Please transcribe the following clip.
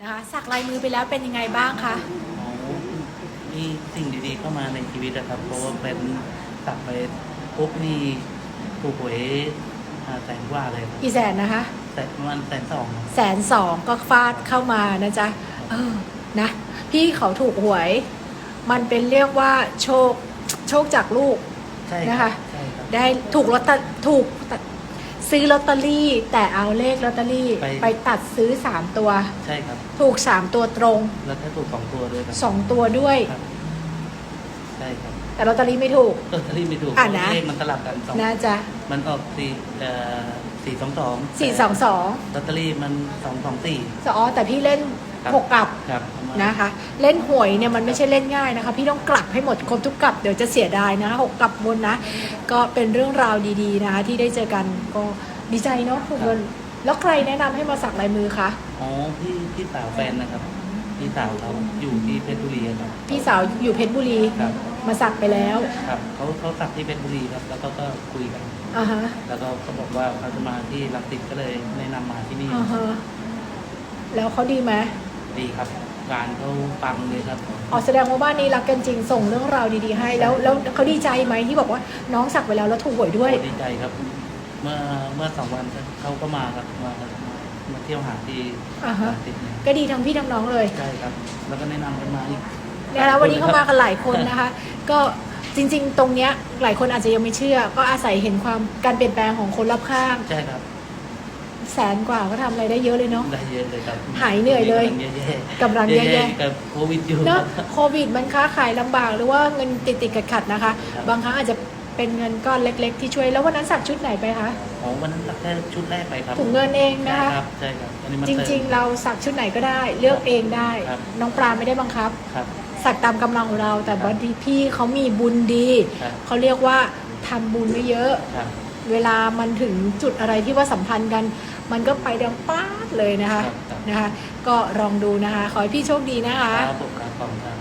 นะคะสักลายมือไปแล้วเป็นยังไงบ้างคะอ๋อมีสิ่งดีๆเข้ามาในชีวิตนะครับ เพราะว่าเป็นตัดไปปุ๊บนี่ถูกหวยอ่าแสนกว่าเลยครับกี่แสนนะคะแสนประมาณแสนสองครับแสนสองก็ฟาดเข้ามานะจ๊ะเออนะพี่เขาถูกหวย มันเป็นเรียกว่าโชคโชคจากลูกใช่นะครัคะบใช่ครับ ได้ถูกลอตเตอถูก ซื้อลอตเตอรี่ แต่เอาเลขลอตเตอรี่ ไป ไปตัดซื้อสามตัว ใช่ครับ ถูกสามตัวตรงแล้วถ้าถูกสองตัวด้วยครับ สองตัวด้วย ครับ ใช่ครับแต่ลอตเตอรี่ไม่ถูก ลอตเตอรี่ไม่ถูกอะนะ เลขมันสลับกันสองนะจ๊ะมันออกสี่เอ่อสี่สองสองสี่สองสองลอตเตอรี่มันสองสองสี่อ๋อแต่พี่เล่นครับ หกกลับครับประมาณนะคะ เล่นหวยเนี่ยมันไม่ใช่เล่นง่ายนะคะ พี่ต้องกลับให้หมดครบทุกกลับเดี๋ยวจะเสียดายนะคะหกกลับบนนะ ก็เป็นเรื่องราวดีๆนะคะที่ได้เจอกันก็ดีใจเนาะทุกคนแล้วใครแนะนำให้มาสักลายมือคะอ๋อพี่พี่สาวแฟนนะครับ พี่สาวเขาอยู่ที่เพชรบุรีครับพี่สาวอยู่เพชรบุรี ครับ มาสักไปแล้ว ครับเขาเขาสักที่เพชรบุรีครับ แล้วก็ก็คุยกัน อ่าฮะ แล้วก็เขาบอกว่าเขาจะมาที่ลังสิตก็เลยแนะนำมาที่นี่อ่าฮะ แล้วเขาดีไหมดีครับ งานเขาปังเลยครับ อ๋อแสดงว่าบ้านนี้รักกันจริง ส่งเรื่องราวดีๆให้ แล้วแล้วเขาดีใจไหมที่บอกว่าน้องสักไปแล้วแล้วถูกหวยด้วย โอ้ดีใจครับ เมื่อเมื่อสองวันเขาก็มาครับมามามาเที่ยวหาที่อ่าฮะลังสิตเนี่ยก็ดีทั้งพี่ทั้งน้องเลย ใช่ครับ แล้วก็แนะนำกันมาอีก นะคะวันนี้เข้ามากันหลายคนนะคะ ก็จริง ๆ ตรงเนี้ยหลายคนอาจจะยังไม่เชื่อ ก็อาศัยเห็นความการเปลี่ยนแปลงของคนรอบข้าง ใช่ครับแสนกว่าก็ทำอะไรได้เยอะเลยเนาะ ได้เยอะเลยครับหายเหนื่อยเลย กำลังแย่ๆกำลังแย่ๆกับโควิดอยู่เนาะโควิดมันค้าขายลำบากหรือว่าเงินติดติดขัดขัดๆนะคะครับบางครั้งอาจจะ เป็นเงินก้อนเล็ก ๆ ที่ช่วยแล้ววันนั้นสักชุดไหนไปคะอ๋อวันนั้นสักแค่ชุดแรกไปครับถุงเงินเองนะใช่คะครับใช่ครับอันนี้มันจริง ๆ เราสักชุดไหนก็ได้เลือกเองได้ ครับ น้องปลาไม่ได้บังคับ ครับ สักตามกำลังของเรา แต่บางทีพี่เขามีบุญดีครับ เขาเรียกว่าทำบุญไม่เยอะ ครับ เวลามันถึงจุดอะไรที่ว่าสัมพันธ์กัน มันก็ไปดังป้าดเลยนะคะครับครับ นะคะ ก็ลองดูนะคะ ขอให้พี่โชคดีนะคะ ครับผมครับขอบคุณครับ